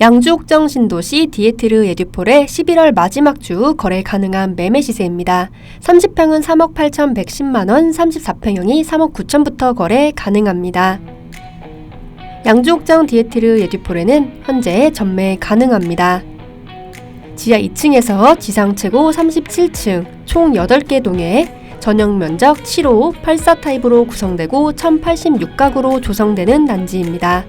양주옥정 신도시 디에트르 에듀폴의 11월 마지막 주 거래 가능한 매매 시세입니다. 30평은 3억 8,110만원, 34평형이 3억 9천부터 거래 가능합니다. 양주옥정 디에트르 에듀폴에는 현재 전매 가능합니다. 지하 2층에서 지상 최고 37층, 총 8개 동에 전용 면적 7호 84 타입으로 구성되고 1086가구로 조성되는 단지입니다.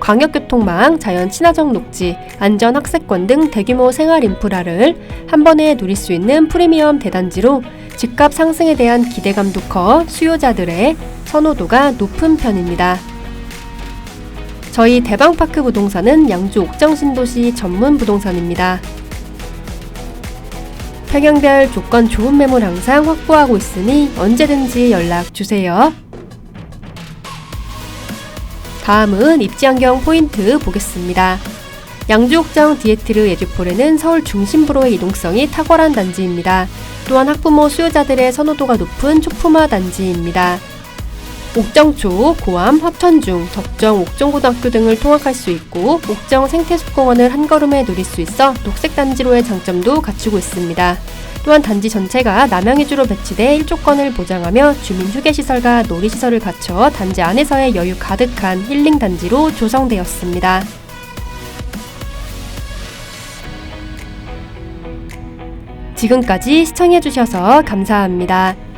광역교통망, 자연 친화적 녹지, 안전 학세권 등 대규모 생활 인프라를 한 번에 누릴 수 있는 프리미엄 대단지로 집값 상승에 대한 기대감도 커 수요자들의 선호도가 높은 편입니다. 저희 대방파크 부동산은 양주 옥정 신도시 전문 부동산입니다. 평형별 조건 좋은 매물 항상 확보하고 있으니 언제든지 연락 주세요. 다음은 입지환경 포인트 보겠습니다. 양주옥정 디에트르 에듀폴에는 서울 중심부로의 이동성이 탁월한 단지입니다. 또한 학부모 수요자들의 선호도가 높은 초품화 단지입니다. 옥정초, 고암, 화천중, 덕정, 옥정고등학교 등을 통학할 수 있고 옥정 생태숲공원을 한 걸음에 누릴 수 있어 녹색 단지로의 장점도 갖추고 있습니다. 또한 단지 전체가 남양유주로 배치돼 일조권을 보장하며 주민 휴게시설과 놀이시설을 갖춰 단지 안에서의 여유 가득한 힐링 단지로 조성되었습니다. 지금까지 시청해주셔서 감사합니다.